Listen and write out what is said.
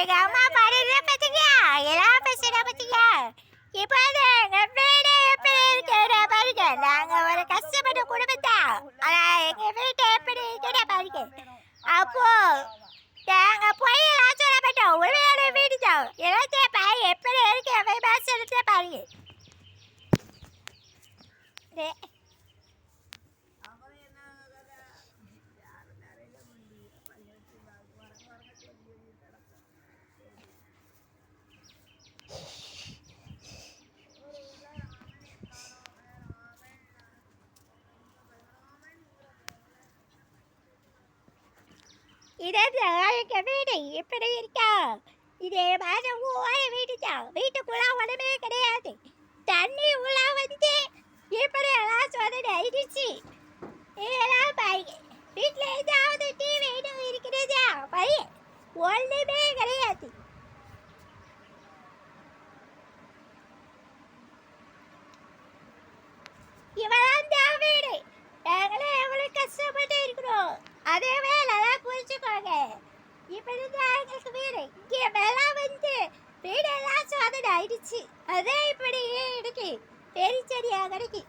எங்கள் அம்மா பாடுறத பாத்தீங்க எல்லாம் பேசுகிறா பாத்தீங்க இப்போ அது வீடு எப்படி இருக்கிற பாருங்க. நாங்கள் ஒரு கஷ்டப்பட்ட குடும்பத்தான் ஆனால் எங்கள் வீட்டை எப்படி இருக்கிற பாருங்க. அப்போ நாங்கள் போய் எல்லாம் சொல்லப்பட்டோம். மாட்டோம் உண்மையான வீடு தான் எல்லாத்தையும் பாரு எப்படி இருக்கு அவன் பேசுறத பாருங்க. டே. இதான் வீடு இப்படி இருக்கா? இதே மாதிரி ஓர வீடு தான் வீட்டுக்குள்ள உடனே கிடையாது. தண்ணி உள்ள வந்து இப்படி எல்லாம் சொதடி ஆயிடுச்சு இதெல்லாம் பையன் வீட்டில் ஏதாவது டிவி இருக்கிறதா? பையன் ஒன்றுமே கிடையாது. இவெல்லாம் தான் வீடு. நாங்களே எவ்வளோ கஷ்டப்பட்டு இருக்கிறோம். அதே வேலை புரிச்சுக்கோங்க இப்படி தான் எங்களுக்கு வீடு. இங்கே வெள்ளம் வந்து வீடெல்லாம் சோதனை ஆயிடுச்சு அதே இப்படியே இடுக்கி பெரிய செடியாக கிடைக்கும்